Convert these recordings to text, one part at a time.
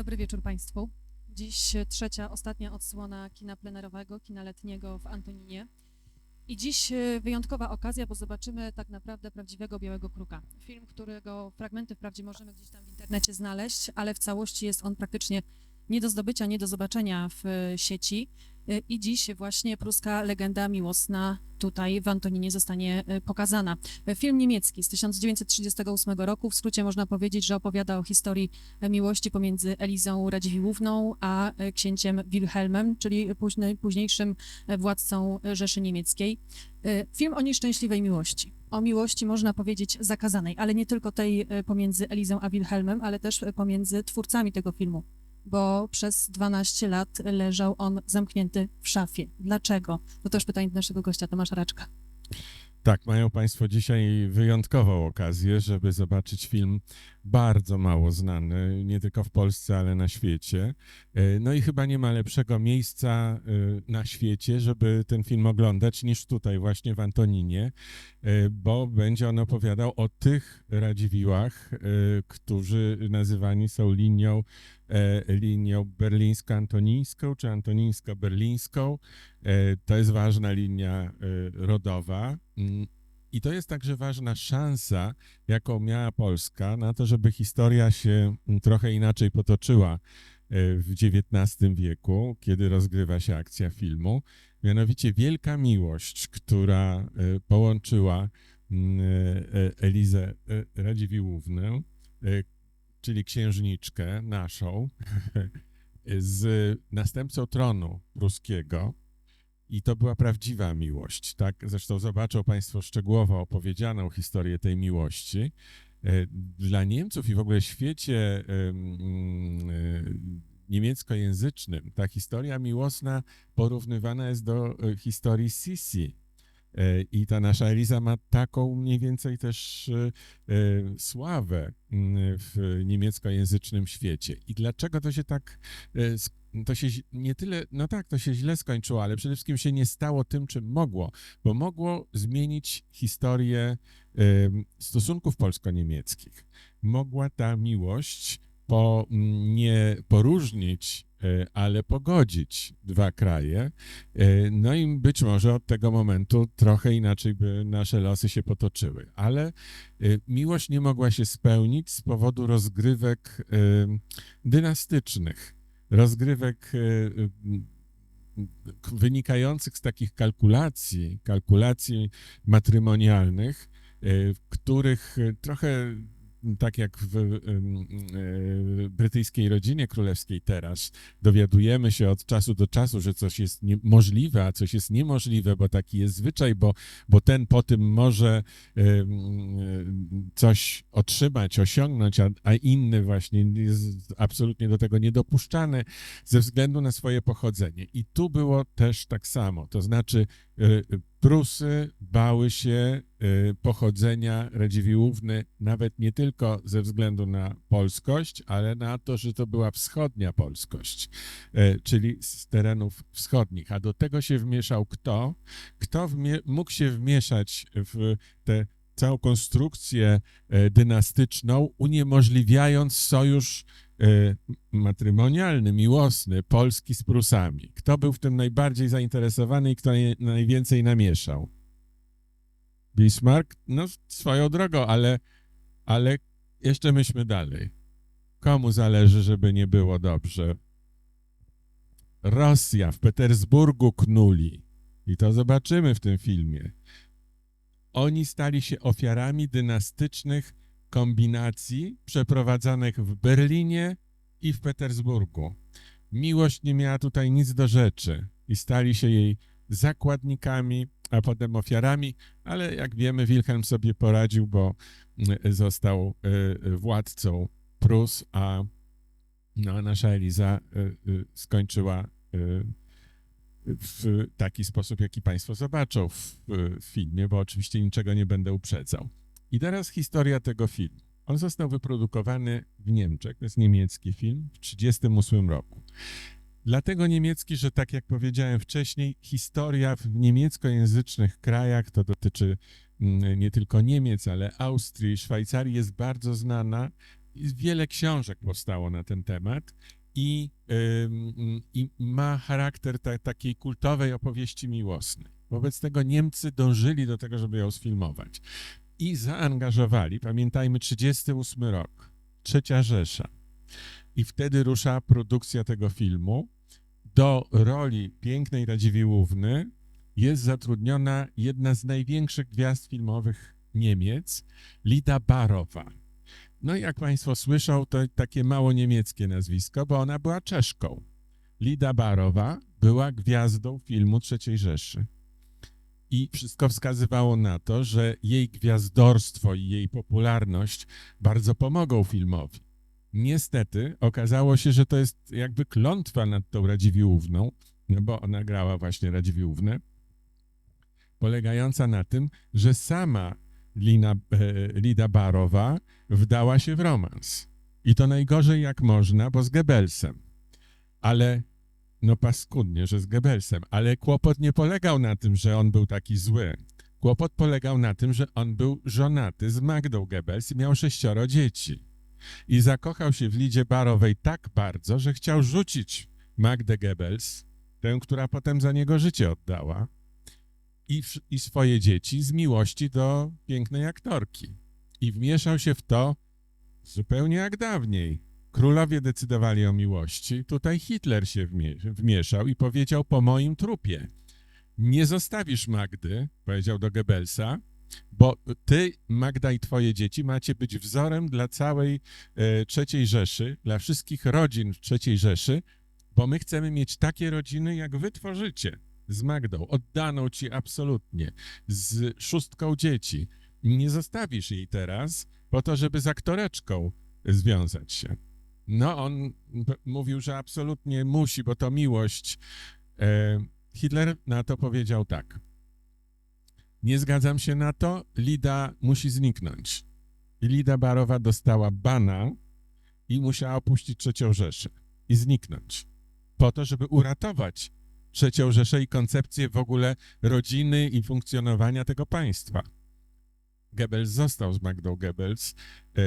Dobry wieczór Państwu. Dziś trzecia, ostatnia odsłona kina plenerowego, kina letniego w Antoninie. I dziś e, wyjątkowa okazja, bo zobaczymy tak naprawdę prawdziwego Białego Kruka. Film, którego fragmenty wprawdzie możemy gdzieś tam w internecie znaleźć, ale w całości jest on praktycznie nie do zdobycia, nie do zobaczenia w e, sieci. E, I dziś właśnie pruska legenda miłosna tutaj w Antoninie zostanie e, pokazana. E, Film niemiecki z 1938 roku, w skrócie można powiedzieć, że opowiada o historii miłości pomiędzy Elizą Radziwiłłówną a księciem Wilhelmem, czyli późny, późniejszym władcą Rzeszy Niemieckiej. Film o nieszczęśliwej miłości. O miłości można powiedzieć zakazanej, ale nie tylko tej pomiędzy Elizą a Wilhelmem, ale też pomiędzy twórcami tego filmu, bo przez 12 lat leżał on zamknięty w szafie. Dlaczego? To też pytanie do naszego gościa Tomasza Raczka. Tak, mają Państwo dzisiaj wyjątkową okazję, żeby zobaczyć film bardzo mało znany, nie tylko w Polsce, ale na świecie. E, No i chyba nie ma lepszego miejsca e, na świecie, żeby ten film oglądać, niż tutaj, właśnie w Antoninie, e, bo będzie on opowiadał o tych Radziwiłach, którzy nazywani są linią, linią berlińsko-antonińską czy antonińsko-berlińską. To jest ważna linia rodowa. I to jest także ważna szansa, jaką miała Polska na to, żeby historia się mm, trochę inaczej potoczyła e, w XIX wieku, kiedy rozgrywa się akcja filmu. Mianowicie wielka miłość, która e, połączyła mm, e, Elizę Radziwiłłównę, czyli księżniczkę naszą, z następcą tronu pruskiego, i to była prawdziwa miłość, tak? Zresztą zobaczą Państwo szczegółowo opowiedzianą historię tej miłości. E, Dla Niemców i w ogóle świecie e, niemieckojęzycznym ta historia miłosna porównywana jest do e, historii Sisi. E, I ta nasza Eliza ma taką mniej więcej też e, e, sławę m, w niemieckojęzycznym świecie. I dlaczego to się tak to się nie tyle, no tak, to się źle skończyło, ale przede wszystkim się nie stało tym, czym mogło, bo mogło zmienić historię stosunków polsko-niemieckich. Mogła ta miłość po, m, nie poróżnić, ale pogodzić dwa kraje. E, No i być może od tego momentu trochę inaczej by nasze losy się potoczyły. Ale e, miłość nie mogła się spełnić z powodu rozgrywek dynastycznych rozgrywek e, e, wynikających z takich kalkulacji, kalkulacji matrymonialnych, e, których e, trochę tak jak w e, brytyjskiej rodzinie królewskiej teraz, dowiadujemy się od czasu do czasu, że coś jest możliwe, a coś jest niemożliwe, bo taki jest zwyczaj, bo, bo ten po tym może coś otrzymać, osiągnąć, a, a inny właśnie jest absolutnie do tego niedopuszczany ze względu na swoje pochodzenie. I tu było też tak samo, to znaczy Prusy bały się e, pochodzenia Radziwiłłówny nawet nie tylko ze względu na polskość, ale na to, że to była wschodnia polskość, e, czyli z terenów wschodnich. A do tego się wmieszał kto? Kto mógł się wmieszać w tę całą konstrukcję e, dynastyczną, uniemożliwiając sojusz e, matrymonialny, miłosny Polski z Prusami. Kto był w tym najbardziej zainteresowany i kto najwięcej namieszał? Bismarck? No, swoją drogą, ale, ale jeszcze myślmy dalej. Komu zależy, żeby nie było dobrze? Rosja w Petersburgu knuli. I to zobaczymy w tym filmie. Oni stali się ofiarami dynastycznych kombinacji przeprowadzanych w Berlinie i w Petersburgu. Miłość nie miała tutaj nic do rzeczy i stali się jej zakładnikami, a potem ofiarami, ale jak wiemy, Wilhelm sobie poradził, bo mm, został y, władcą Prus, a no, nasza Eliza y, y, skończyła y, w taki sposób, jaki Państwo zobaczą w, w filmie, bo oczywiście niczego nie będę uprzedzał. I teraz historia tego filmu. On został wyprodukowany w Niemczech, to jest niemiecki film, w 1938 roku. Dlatego niemiecki, że tak jak powiedziałem wcześniej, historia w niemieckojęzycznych krajach, to dotyczy mm, nie tylko Niemiec, ale Austrii, Szwajcarii, jest bardzo znana, wiele książek powstało na ten temat i, i ma charakter ta, takiej kultowej opowieści miłosnej. Wobec tego Niemcy dążyli do tego, żeby ją sfilmować i zaangażowali, pamiętajmy, 38 rok, Trzecia Rzesza. I wtedy rusza produkcja tego filmu. Do roli pięknej Radziwiłłówny jest zatrudniona jedna z największych gwiazd filmowych Niemiec, Lida Barowa. No i jak Państwo słyszą, to takie mało niemieckie nazwisko, bo ona była Czeszką. Lida Barowa była gwiazdą filmu III Rzeszy. I wszystko wskazywało na to, że jej gwiazdorstwo i jej popularność bardzo pomogą filmowi. Niestety okazało się, że to jest jakby klątwa nad tą Radziwiłłówną, no bo ona grała właśnie Radziwiłłównę, polegająca na tym, że sama Lina, e, Lida Barowa wdała się w romans. I to najgorzej jak można, bo z Goebbelsem. Ale, no paskudnie, że z Goebbelsem, ale kłopot nie polegał na tym, że on był taki zły. Kłopot polegał na tym, że on był żonaty z Magdą Goebbels i miał sześcioro dzieci. I zakochał się w Lidzie Barowej tak bardzo, że chciał rzucić Magdę Goebbels, tę, która potem za niego życie oddała, i, i swoje dzieci z miłości do pięknej aktorki. I wmieszał się w to zupełnie jak dawniej. Królowie decydowali o miłości, tutaj Hitler się wmie- wmieszał i powiedział po moim trupie. Nie zostawisz Magdy, powiedział do Goebbelsa, bo ty, Magda i twoje dzieci macie być wzorem dla całej e, trzeciej Rzeszy, dla wszystkich rodzin w trzeciej Rzeszy, bo my chcemy mieć takie rodziny, jak wy tworzycie z Magdą, oddaną ci absolutnie, z szóstką dzieci. Nie zostawisz jej teraz po to, żeby z aktoreczką związać się. No, on mówił, że absolutnie musi, bo to miłość. E, Hitler na to powiedział tak. Nie zgadzam się na to, Lida musi zniknąć. Lida Barowa dostała bana i musiała opuścić trzecią Rzeszę i zniknąć. Po to, żeby uratować trzecią Rzeszę i koncepcję w ogóle rodziny i funkcjonowania tego państwa. Goebbels został z Magdą Goebbels, e,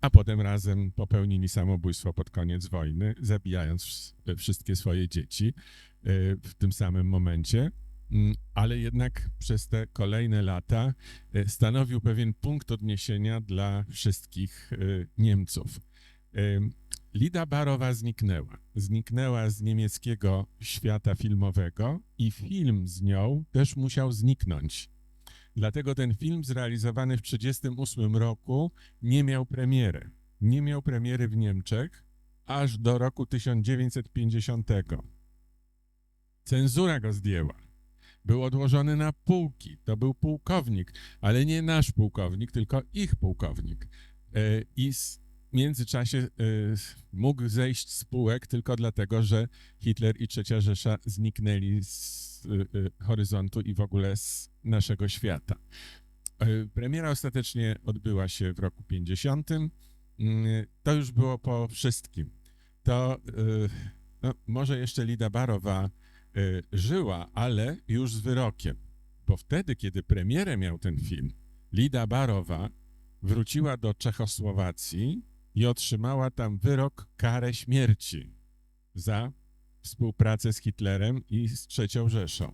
a potem razem popełnili samobójstwo pod koniec wojny, zabijając wsz- wszystkie swoje dzieci e, w tym samym momencie. Mm, Ale jednak przez te kolejne lata stanowił pewien punkt odniesienia dla wszystkich Niemców. Lida Barowa zniknęła. Zniknęła z niemieckiego świata filmowego i film z nią też musiał zniknąć. Dlatego ten film zrealizowany w 1938 roku nie miał premiery. Nie miał premiery w Niemczech aż do roku 1950. Cenzura go zdjęła. Był odłożony na półki. To był pułkownik, ale nie nasz pułkownik, tylko ich pułkownik. E, I w międzyczasie e, mógł zejść z półek tylko dlatego, że Hitler i Trzecia Rzesza zniknęli z e, e, horyzontu i w ogóle z naszego świata. Premiera ostatecznie odbyła się w roku 50. Mm, To już było po wszystkim. To no, może jeszcze Lida Barowa żyła, ale już z wyrokiem, bo wtedy, kiedy premierę miał ten film, Lida Barowa wróciła do Czechosłowacji i otrzymała tam wyrok, karę śmierci za współpracę z Hitlerem i z trzecią Rzeszą.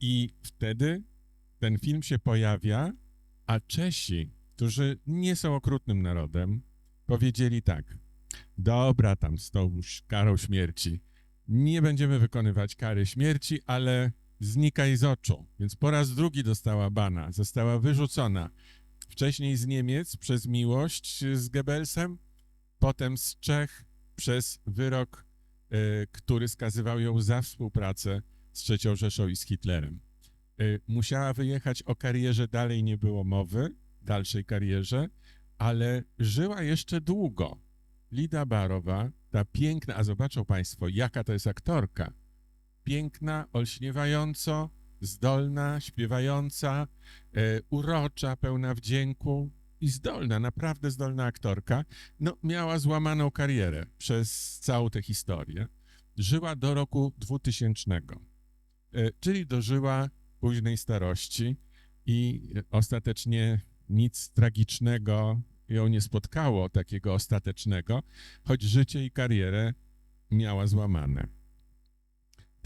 I wtedy ten film się pojawia, a Czesi, którzy nie są okrutnym narodem, powiedzieli tak: Dobra, tam z tą karą śmierci. Nie będziemy wykonywać kary śmierci, ale znikaj z oczu. Więc po raz drugi dostała bana, została wyrzucona. Wcześniej z Niemiec przez miłość z Goebbelsem, potem z Czech przez wyrok, e, który skazywał ją za współpracę z trzecią Rzeszą i z Hitlerem. E, musiała wyjechać o karierze, dalej nie było mowy, dalszej karierze, ale żyła jeszcze długo. Lida Barowa, ta piękna, a zobaczą Państwo, jaka to jest aktorka. Piękna, olśniewająco, zdolna, śpiewająca, e, urocza, pełna wdzięku i zdolna, naprawdę zdolna aktorka. No, miała złamaną karierę przez całą tę historię. Żyła do roku 2000, e, czyli dożyła późnej starości i ostatecznie nic tragicznego ją nie spotkało takiego ostatecznego, choć życie i karierę miała złamane.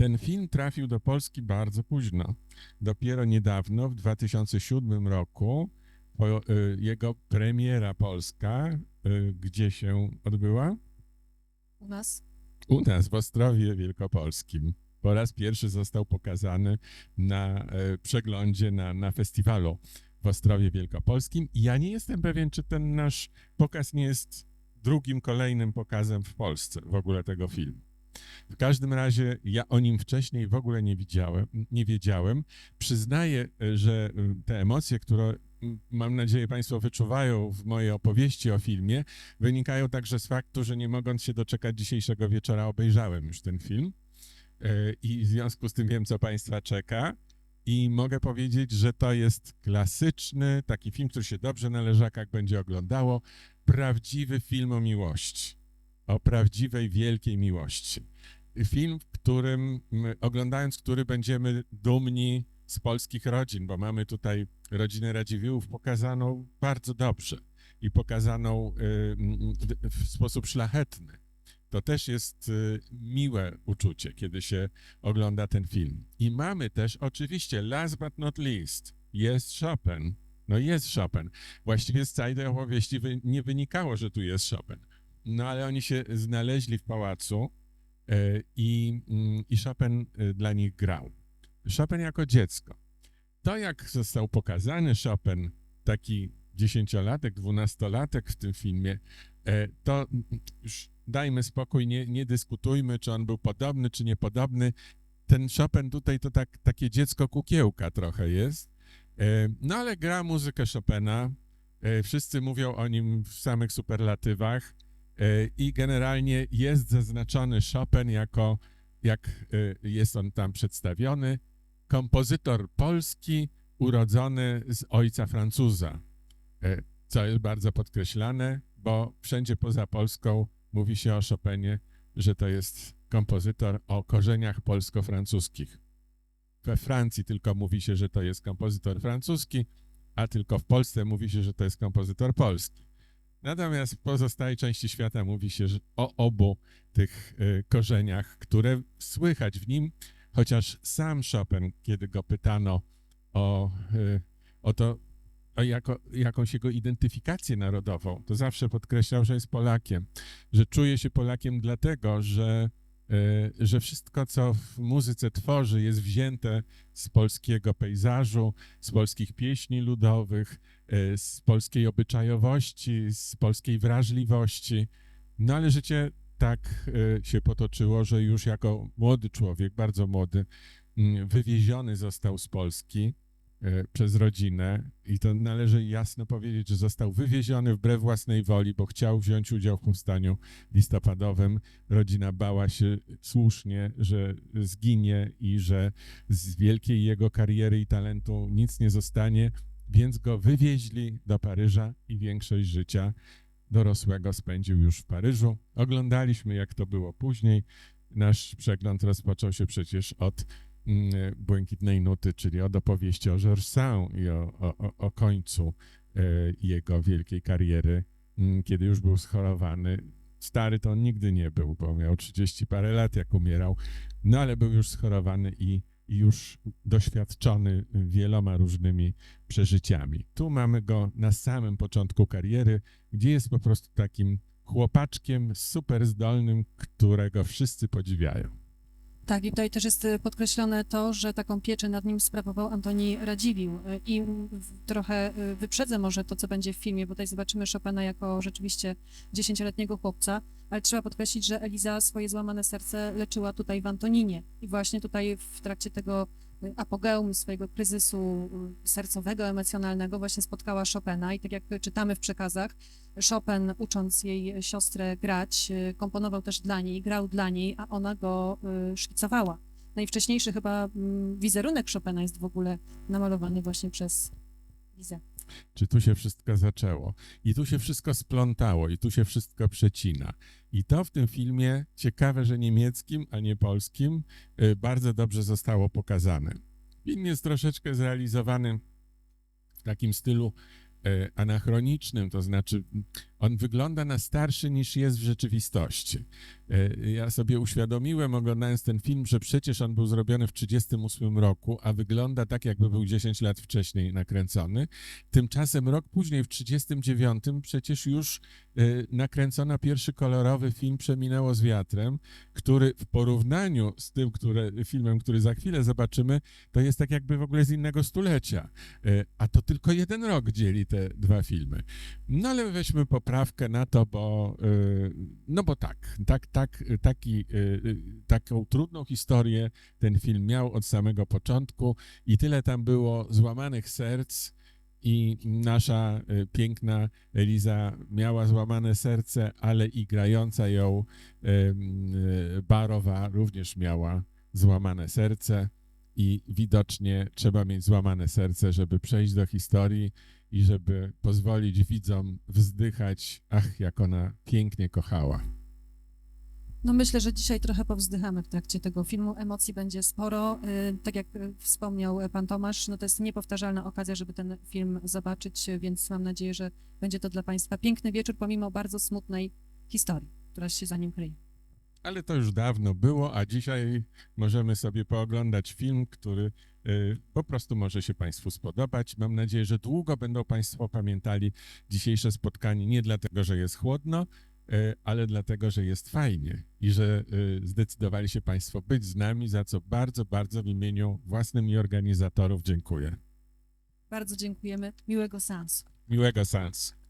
Ten film trafił do Polski bardzo późno. Dopiero niedawno, w 2007 roku, y, jego premiera polska, y, gdzie się odbyła? U nas U nas w Ostrowie Wielkopolskim. Po raz pierwszy został pokazany na e, przeglądzie na, na festiwalu w Ostrowie Wielkopolskim. I ja nie jestem pewien, czy ten nasz pokaz nie jest drugim, kolejnym pokazem w Polsce w ogóle tego filmu. W każdym razie ja o nim wcześniej w ogóle nie widziałem, nie wiedziałem. Przyznaję, e, że e, te emocje, które mam nadzieję Państwo wyczuwają w mojej opowieści o filmie, wynikają także z faktu, że nie mogąc się doczekać dzisiejszego wieczora, obejrzałem już ten film E, i w związku z tym wiem, co Państwa czeka. I mogę powiedzieć, że to jest klasyczny taki film, który się dobrze na leżakach będzie oglądało. Prawdziwy film o miłości. O prawdziwej, wielkiej miłości. Film, w którym, oglądając który będziemy dumni z polskich rodzin, bo mamy tutaj rodzinę Radziwiłłów pokazaną bardzo dobrze i pokazaną y, w- sposób szlachetny. To też jest y, miłe uczucie, kiedy się ogląda ten film. I mamy też, oczywiście, last but not least, jest Chopin. No jest Chopin. Właściwie z całej tej opowieści nie wynikało, że tu jest Chopin. No ale oni się znaleźli w pałacu y, i, mm, i Chopin y, dla nich grał. Chopin jako dziecko. To, jak został pokazany Chopin, taki dziesięciolatek, dwunastolatek w tym filmie, e, to mm, już dajmy spokój, nie, nie dyskutujmy, czy on był podobny, czy niepodobny. Ten Chopin tutaj to tak, takie dziecko kukiełka trochę jest. E, No ale gra muzykę Chopina. E, Wszyscy mówią o nim w samych superlatywach e, i generalnie jest zaznaczony Chopin jako, jak e, jest on tam przedstawiony, kompozytor polski urodzony z ojca Francuza, E, co jest bardzo podkreślane, bo wszędzie poza Polską mówi się o Chopinie, że to jest kompozytor o korzeniach polsko-francuskich. We Francji tylko mówi się, że to jest kompozytor francuski, a tylko w Polsce mówi się, że to jest kompozytor polski. Natomiast w pozostałej części świata mówi się o obu tych y, korzeniach, które słychać w nim, chociaż sam Chopin, kiedy go pytano o, y, o to, o jako, jakąś jego identyfikację narodową, to zawsze podkreślał, że jest Polakiem, że czuje się Polakiem dlatego, że, y, że wszystko, co w muzyce tworzy, jest wzięte z polskiego pejzażu, z polskich pieśni ludowych, z polskiej obyczajowości, z polskiej wrażliwości. No ale życie tak y, się potoczyło, że już jako młody człowiek, bardzo młody, mm, wywieziony został z Polski y, przez rodzinę i to należy jasno powiedzieć, że został wywieziony wbrew własnej woli, bo chciał wziąć udział w powstaniu listopadowym. Rodzina bała się słusznie, że zginie i że z wielkiej jego kariery i talentu nic nie zostanie, więc go wywieźli do Paryża i większość życia dorosłego spędził już w Paryżu. Oglądaliśmy, jak to było później. Nasz przegląd rozpoczął się przecież od mm, Błękitnej Nuty, czyli od opowieści o Georges i o, o, o- końcu e, jego wielkiej kariery, mm, kiedy już był schorowany. Stary to on nigdy nie był, bo miał 30 parę lat, jak umierał, no ale był już schorowany i już doświadczony wieloma różnymi przeżyciami. Tu mamy go na samym początku kariery, gdzie jest po prostu takim chłopaczkiem super zdolnym, którego wszyscy podziwiają. Tak, i tutaj też jest y, podkreślone to, że taką pieczę nad nim sprawował Antoni Radziwiłł. Y, I trochę y, wyprzedzę może to, co będzie w filmie, bo tutaj zobaczymy Chopina jako rzeczywiście dziesięcioletniego chłopca, ale trzeba podkreślić, że Eliza swoje złamane serce leczyła tutaj w Antoninie. I właśnie tutaj w trakcie tego y, apogeum swojego kryzysu y, sercowego, emocjonalnego właśnie spotkała Chopina i tak jak czytamy w przekazach, Chopin, ucząc jej siostrę grać, y, komponował też dla niej, grał dla niej, a ona go szkicowała. Najwcześniejszy chyba mm, wizerunek Chopina jest w ogóle namalowany właśnie przez Lizę. Czy tu się wszystko zaczęło? I tu się wszystko splątało, i tu się wszystko przecina. I to w tym filmie, ciekawe, że niemieckim, a nie polskim, y, bardzo dobrze zostało pokazane. Film jest troszeczkę zrealizowany w takim stylu e, anachronicznym, to znaczy on wygląda na starszy niż jest w rzeczywistości. E, Ja sobie uświadomiłem, oglądając ten film, że przecież on był zrobiony w 1938 roku, a wygląda tak, jakby był 10 lat wcześniej nakręcony. Tymczasem rok później, w 1939, przecież już e, nakręcono pierwszy kolorowy film Przeminęło z wiatrem, który w porównaniu z tym filmem, który za chwilę zobaczymy, to jest tak jakby w ogóle z innego stulecia. E, A to tylko jeden rok dzieli te dwa filmy. No ale weźmy poprawkę na to, bo no bo tak, tak, tak taki, e, e, taką trudną historię ten film miał od samego początku i tyle tam było złamanych serc i nasza e, piękna Eliza miała złamane serce, ale i grająca ją Barowa również miała złamane serce i widocznie trzeba mieć złamane serce, żeby przejść do historii i żeby pozwolić widzom wzdychać, ach, jak ona pięknie kochała. No myślę, że dzisiaj trochę powzdychamy w trakcie tego filmu. Emocji będzie sporo. Y, Tak jak y, wspomniał y, pan Tomasz, no to jest niepowtarzalna okazja, żeby ten film zobaczyć, więc mam nadzieję, że będzie to dla państwa piękny wieczór, pomimo bardzo smutnej historii, która się za nim kryje. Ale to już dawno było, a dzisiaj możemy sobie pooglądać film, który po prostu może się Państwu spodobać. Mam nadzieję, że długo będą Państwo pamiętali dzisiejsze spotkanie nie dlatego, że jest chłodno, ale dlatego, że jest fajnie i że y, zdecydowali się Państwo być z nami, za co bardzo, bardzo w imieniu własnym i organizatorów dziękuję. Bardzo dziękujemy. Miłego seansu. Miłego seansu.